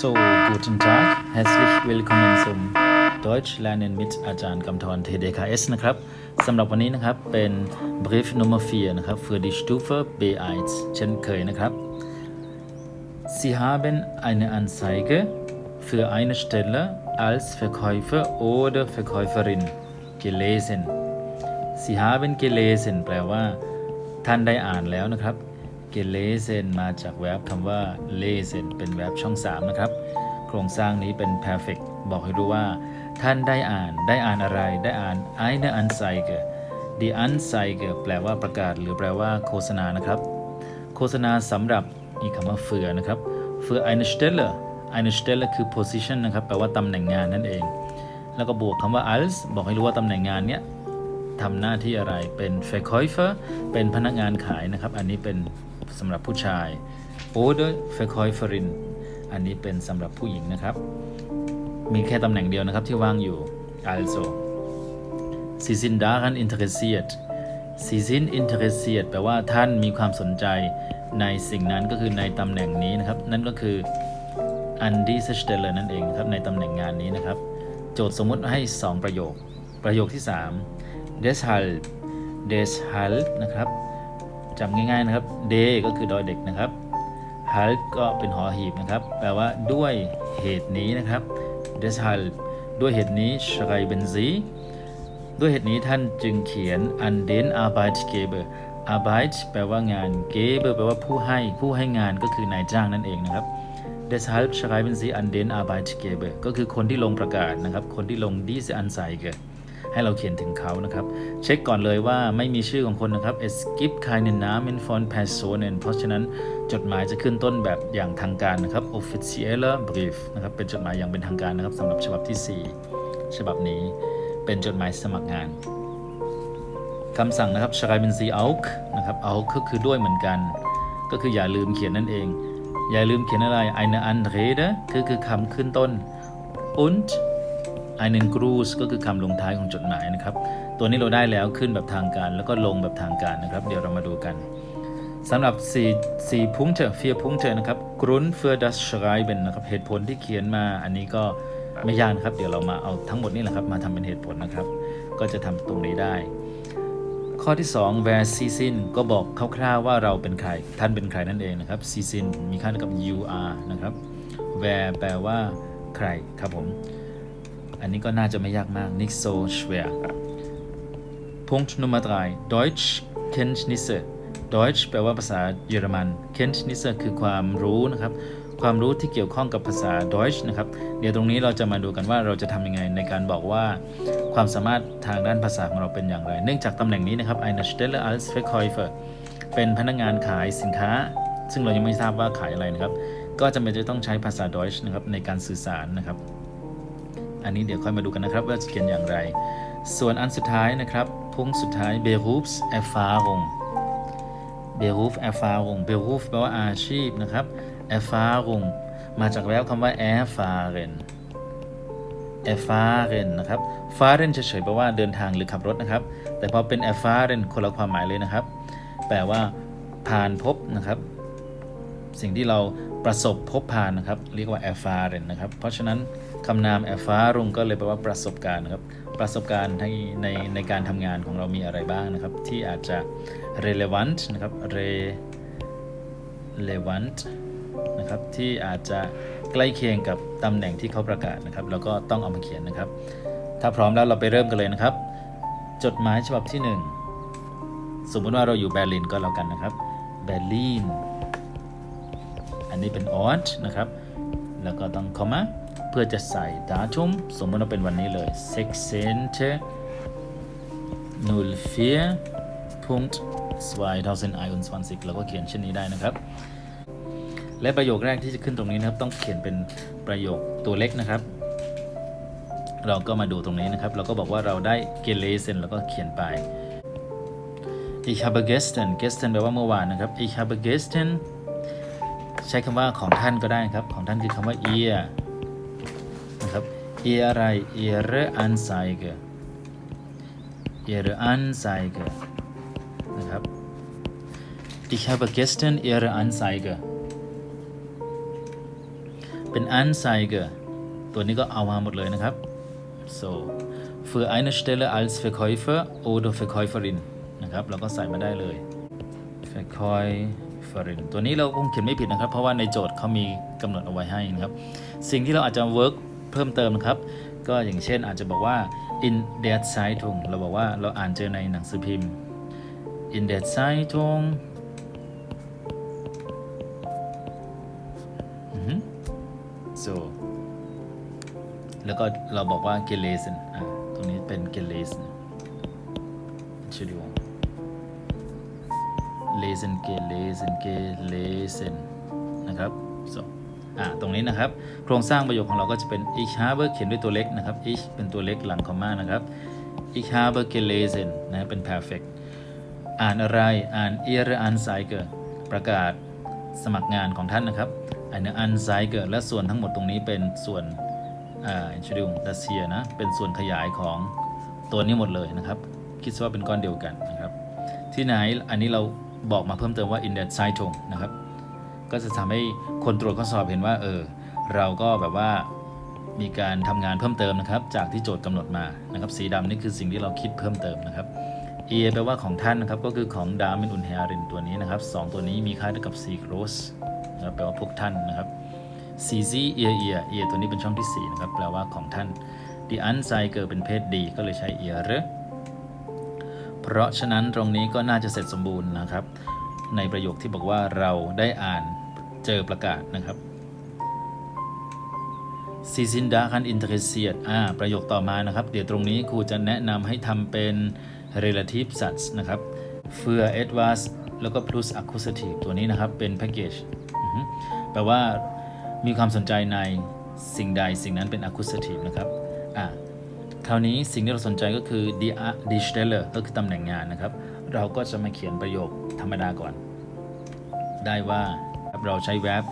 So, guten Tag, herzlich willkommen zum Deutsch lernen mit อาจารย์กำธร TDKS นะครับสำหรับวันนี้นะครับเป็น Brief Nummer 4 นะครับ für die Stufe B1 เช่นเคยนะครับ Sie haben eine Anzeige für eine Stelle als Verkäufer oder Verkäuferin gelesen Sie haben gelesen แปลว่า ท่านได้อ่านแล้วนะครับ gelesen มาจากแวบคำว่า lesen เป็นแวบช่อง 3 นะครับ โครงสร้างนี้เป็น perfect บอกให้รู้ว่า ท่านได้อ่านได้อ่านอะไรได้อ่าน eine Anzeige die Anzeige แปลว่าประกาศ หรือแปลว่าโฆษณานะครับ โฆษณาสำหรับอีกคำว่าเฟือนะครับ für eine Stelle eine Stelle คือ position นะครับ แปลว่าตำแหน่งงานนั่นเอง แล้วก็บวกคำว่า als บอกให้รู้ว่าตำแหน่งงานเนี้ยทำหน้าที่อะไรเป็น Verkäufer เป็นพนักงานขายนะครับ อันนี้เป็น สำหรับผู้ชาย oder Verkäuferin อันนี้เป็นสำหรับผู้หญิงนะครับ มีแค่ตำแหน่งเดียวนะครับที่ว่างอยู่ also Sie sind daran interessiert Sie sind interessiert แปลว่าท่านมีความสนใจในสิ่งนั้นก็คือในตำแหน่งนี้นะครับ นั่นก็คือ an diese Stelle นั่นเองครับในตำแหน่งงานนี้นะครับ โจทย์สมมติให้ 2 ประโยค ประโยคที่ 3 deshalb deshalb นะครับ จำง่ายๆนะครับ day ก็คือดอยเด็กนะครับ halt ก็เป็นหอหีบนะครับ แปลว่าด้วยเหตุนี้นะครับ deshalb ด้วยเหตุนี้ schreiben Sie ด้วยเหตุนี้ท่านจึงเขียน an den Arbeitgeber Arbeit แปลว่างาน Geber แปลว่าผู้ให้ผู้ให้งานก็คือนายจ้างนั่นเองนะครับ deshalb schreiben Sie an den Arbeitgeber ก็คือคนที่ลงประกาศนะครับ คนที่ลง diese Anzeige ให้เราเขียนถึงเขานะครับ เช็คก่อนเลยว่าไม่มีชื่อของคนนะครับ es gibt keinen Namen von Personen เพราะฉะนั้นจดหมายจะขึ้นต้นแบบอย่างทางการนะครับ offizieller Brief นะครับเป็นจดหมายอย่างเป็นทางการนะครับสำหรับฉบับที่ 4 ฉบับนี้เป็นจดหมายสมัครงานคำสั่งนะครับ schreiben Sie auch นะครับ auch ก็คือด้วยเหมือนกัน ก็คืออย่าลืมเขียนนั่นเอง อย่าลืมเขียนอะไร eine Anrede คือคือคำขึ้นต้น und i n e n Gruß ก็คือคำลงท้ายของจดหมายนะครับ ตัวนี้เราได้แล้วขึ้นแบบทางการ แล้วก็ลงแบบทางการนะครับ เดี๋ยวเรามาดูกันสำหรับ4 4 Punkte 4 Punkte นะครับ Grund für das Schreiben นะครับเหตุผลที่เขียนมาอันนี้ก็ไม่ยากนะครับ เดี๋ยวเรามาเอาทั้งหมดนี่แหละครับ มาทำเป็นเหตุผลนะครับ ก็จะทำตรงนี้ได้ ข้อที่ 2 where season ก็บอกคร่าวๆว่าเราเป็นใคร ท่านเป็นใครนั่นเองนะครับ season มีค่าเท่ากับ you are นะครับ where แปลว่าใครครับผม อันนี้ก็น่าจะไม่ยากมาก nicht so schwer Punkt Nummer 3 Deutsch Kenntnisse Deutsch แปลว่าภาษาเยอรมัน Kenntnisse คือความรู้นะครับ ความรู้ที่เกี่ยวข้องกับภาษา Deutsch นะครับ เดี๋ยวตรงนี้เราจะมาดูกันว่าเราจะทำยังไงในการบอกว่าความสามารถทางด้านภาษาของเราเป็นอย่างไร เนื่องจากตำแหน่งนี้นะครับ eine Stelle als Verkäufer เป็นพนักงานขายสินค้า ซึ่งเรายังไม่ทราบว่าขายอะไรนะครับ ก็จำเป็นจะต้องใช้ภาษา Deutsch นะครับในการสื่อสารนะครับ อันนี้เดี๋ยวค่อยมาดูกันนะครับ ว่าจะเขียนอย่างไร ส่วนอันสุดท้ายนะครับ พุ่งสุดท้าย Berufs Erfahrung Beruf Erfahrung Beruf แปลว่าอาชีพนะครับ Erfahrung มาจากแววคำว่า erfahren erfahren นะครับ fahren เฉยๆแปลว่าเดินทางหรือขับรถนะครับ แต่พอเป็น erfahren คนละความหมายเลยนะครับ แปลว่าผ่านพบนะครับสิ่งที่เราประสบพบผ่านนะครับ เรียกว่า erfahren นะครับ เพราะฉะนั้น คำนาม erfahrung ก็เลยแปลว่าประสบการณ์นะครับ ประสบการณ์ในในในการทำงานของเรามีอะไรบ้างนะครับ ที่อาจจะ relevant นะครับ relevant นะครับที่อาจจะใกล้เคียงกับตำแหน่งที่เขาประกาศนะครับ แล้วก็ต้องเอามาเขียนนะครับ ถ้าพร้อมแล้วเราไปเริ่มกันเลยนะครับ จดหมายฉบับที่ 1 สมมติว่าเราอยู่เบอร์ลินก็แล้วกันนะครับเบอร์ลินอันนี้เป็น ort นะครับ แล้วก็ต้อง comma เพื่อจะใส่ datum สมมติว่าเป็นวันนี้เลย 16. 04. Punkt 2021แล้วก็เขียนเช่นนี้ได้นะครับ และประโยคแรกที่จะขึ้นตรงนี้นะครับ ต้องเขียนเป็นประโยคตัวเล็กนะครับ เราก็มาดูตรงนี้นะครับ เราก็บอกว่าเราได้ gelesen แล้วก็เขียนไป Ich habe gestern gestern แปลว่าเมื่อวานนะครับ Ich habe gestern ใช้คำว่าของท่านก็ได้ครับ ของท่านคือคำว่า ihr นะครับ ihr อะไร ihre Anzeige ihre Anzeige นะครับ Ich habe gestern ihre Anzeige เป็น Anzeige ตัวนี้ก็เอามาหมดเลยนะครับ so für eine Stelle als Verkäufer oder Verkäuferin นะครับเราก็ใส่มาได้เลย Verkäuferin ตัวนี้เราคงเขียนไม่ผิดนะครับ เพราะว่าในโจทย์เขามีกำหนดเอาไว้ให้นะครับ สิ่งที่เราอาจจะ work เพิ่มเติมนะครับ ก็อย่างเช่นอาจจะบอกว่า in der Zeitung เราบอกว่าเราอ่านเจอในหนังสือพิมพ์ in der Zeitung อือฮึ so แล้วก็เราบอกว่า gelesen อะตรงนี้เป็น gelesen Entschuldigung lesen gelesen gelesen นะครับ so อะตรงนี้นะครับ โครงสร้างประโยคของเราก็จะเป็น ich habe เขียนด้วยตัวเล็กนะครับ ich เป็นตัวเล็กหลังคอมมานะครับ ich habe gelesen นะเป็น perfect อ่านอะไรอ่าน ihre Anzeige ประกาศสมัครงานของท่านนะครับอันนี้ Anzeige และส่วนทั้งหมดตรงนี้เป็นส่วนอ่า Entschuldigung das hier นะเป็นส่วนขยายของตัวนี้หมดเลยนะครับ คิดว่าเป็นก้อนเดียวกันนะครับ ที่ไหนอันนี้เราบอกมาเพิ่มเติมว่า in der Zeitung นะครับ ก็จะทำให้คนตรวจข้อสอบเห็นว่าเออเราก็แบบว่ามีการทำงานเพิ่มเติมนะครับ จากที่โจทย์กำหนดมานะครับ สีดำนี่คือสิ่งที่เราคิดเพิ่มเติมนะครับ e แปลว่าของท่านนะครับ ก็คือของดามินอุนเฮรินตัวนี้นะครับสองตัวนี้มีค่าเท่ากับ4 gross นะครับแปลว่าพวกท่านนะครับซีซีเอียเอียเอตัวนี้เป็นช่องที่ 4 นะครับ แปลว่าของท่านดีอันไซเกิดเป็นเพศดีก็เลยใช้เอียเรเพราะฉะนั้นตรงนี้ก็น่าจะเสร็จสมบูรณ์นะครับ ในประโยคที่บอกว่าเราได้อ่านเจอประกาศนะครับซีซินดาคันอินเทอร์เซียตอ่าประโยคต่อมานะครับ เดี๋ยวตรงนี้ครูจะแนะนำให้ทำเป็น relative such นะครับ für etwas แล้วก็ plus accusative ตัวนี้นะครับ เป็น package แปลว่ามีความสนใจในสิ่งใดสิ่งนั้นเป็น accusative นะครับอ่าคราวนี้สิ่งที่เราสนใจก็คือ die die Stelle ก็คือตำแหน่งงานนะครับ เราก็จะมาเขียนประโยค ธรรมดาก่อน ได้ว่าเราใช้ verb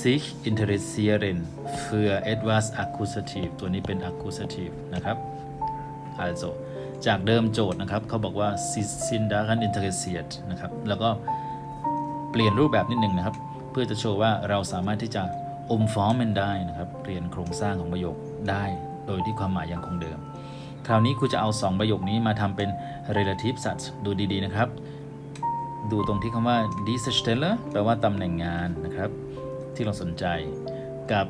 sich interessieren für etwas accusative ตัวนี้เป็น accusative นะครับ also จากเดิมโจทย์นะครับ เขาบอกว่า Sie sind daran interessiert นะครับ แล้วก็เปลี่ยนรูปแบบนิดหนึ่งนะครับ เพื่อจะโชว์ว่าเราสามารถที่จะอมฟอร์มมันได้นะครับ เปลี่ยนโครงสร้างของประโยคได้โดยที่ความหมายยังคงเดิม คราวนี้ครูจะเอา 2 ประโยคนี้มาทำเป็น relative such ดูดี ๆ นะครับ ดูตรงที่คำว่า d i e s Stelle แปลว่าตำแหน่งงานนะครับ ที่เราสนใจกับ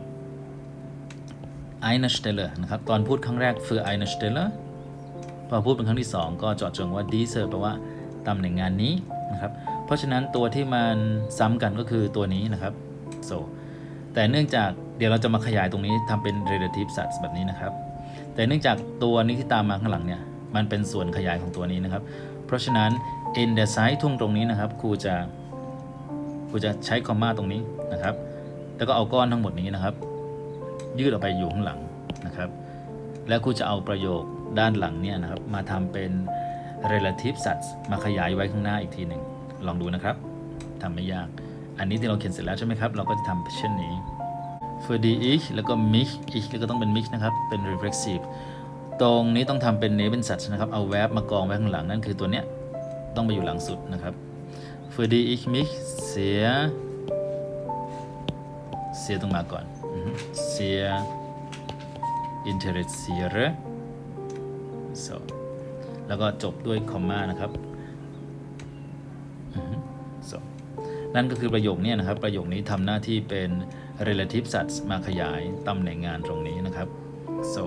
eine Stelle นะครับ ตอนพูดครั้งแรก für eine Stelle พอพูดเป็นครั้งที่ 2 ก็เจาะจงว่า diese แปลว่าตำแหน่งงานนี้นะครับ เพราะฉะนั้นตัวที่มันซ้ำกันก็คือตัวนี้นะครับ so แต่เนื่องจากเดี๋ยวเราจะมาขยายตรงนี้ทำเป็น relative such แบบนี้นะครับ แต่เนื่องจากตัวนี้ที่ตามมาข้างหลังเนี่ยมันเป็นส่วนขยายของตัวนี้นะครับ เพราะฉะนั้น in the side ทุ่งตรงนี้นะครับครูจะครูจะใช้คอมมาตรงนี้นะครับ แล้วก็เอาก้อนทั้งหมดนี้นะครับ ยืดออกไปอยู่ข้างหลังนะครับ แล้วครูจะเอาประโยคด้านหลังเนี่ยนะครับ มาทำเป็น relative such มาขยายไว้ข้างหน้าอีกทีหนึ่งลองดูนะครับทำไม่ยาก อันนี้ที่เราเขียนเสร็จแล้วใช่ไหมครับ เราก็จะทำเช่นนี้ für die ich แล้วก็ mich ich แล้วก็ต้องเป็น mich นะครับ เป็น reflexive ตรงนี้ต้องทำเป็น neben such นะครับ เอา verb มากองไว้ข้างหลังนั่นคือตัวเนี้ย ต้องไปอยู่หลังสุดนะครับ für die ich mich sehr sehr ต้องมาก่อนอือฮึ sehr interessiere so แล้วก็จบด้วยคอมมานะครับ so นั่นก็คือประโยคนี้นะครับ ประโยคนี้ทำหน้าที่เป็น relative such มาขยายตำแหน่งงานตรงนี้นะครับ so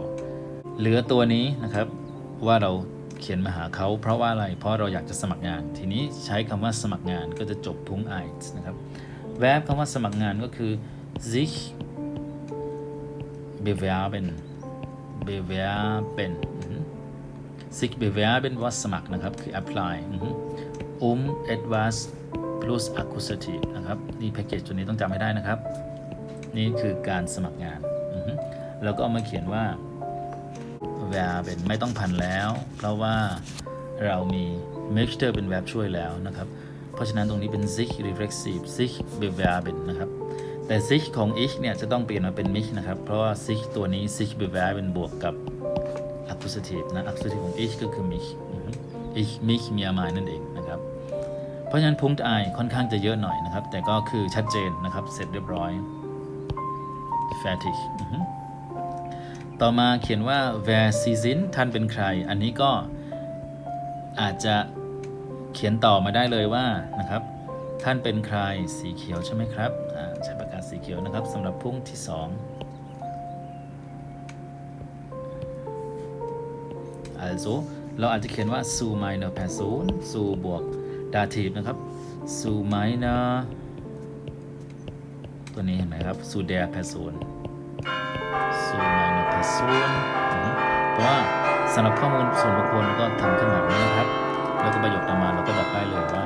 เหลือตัวนี้นะครับว่าเรา เขียนมาหาเขาเพราะว่าอะไร เพราะเราอยากจะสมัครงาน ทีนี้ใช้คำว่าสมัครงานก็จะจบพุง i นะครับ verb คำว่าสมัครงานก็คือ sich bewerben bewerben sich bewerben ว่าสมัครนะครับ คือ apply อือฮึ um etwas plus accusative นะครับ นี่แพ็กเกจตัวนี้ต้องจำให้ได้นะครับ นี่คือการสมัครงาน แล้วก็เอามาเขียนว่า verben ไม่ต้องพันแล้ว เพราะว่าเรามี mixture เป็น verb ช่วยแล้วนะครับ เพราะฉะนั้นตรงนี้เป็น sich reflexive sich bewerben นะครับ แต่ sich ของ ich เนี่ยจะต้องเปลี่ยนมาเป็น mich นะครับ เพราะว่า sich ตัวนี้ sich bewerben บวกกับ accusative นะ accusative ของ ich ก็คือ mich อือฮึ ich mich mir mein นั่นเองนะครับ เพราะฉะนั้น punkt i ค่อนข้างจะเยอะหน่อยนะครับ แต่ก็คือชัดเจนนะครับ เสร็จเรียบร้อย fertig อือฮึ ต่อมาเขียนว่า wer sie sind ท่านเป็นใคร อันนี้ก็อาจจะเขียนต่อมาได้เลยว่านะครับ ท่านเป็นใครสีเขียวใช่ไหมครับใช้ปากกาสีเขียวนะครับสำหรับพุ่งที่ 2 also เราอาจจะเขียนว่า zu meiner Person zu บวก dativ นะครับ zu meiner ตัวนี้เห็นไหมครับ zu der Person meiner Person อือฮึเพราะว่าสำหรับข้อมูลส่วนบุคคลเราก็ทำขึ้นแบบนี้นะครับ แล้วก็ประโยคต่อมาเราก็บอกได้เลยว่า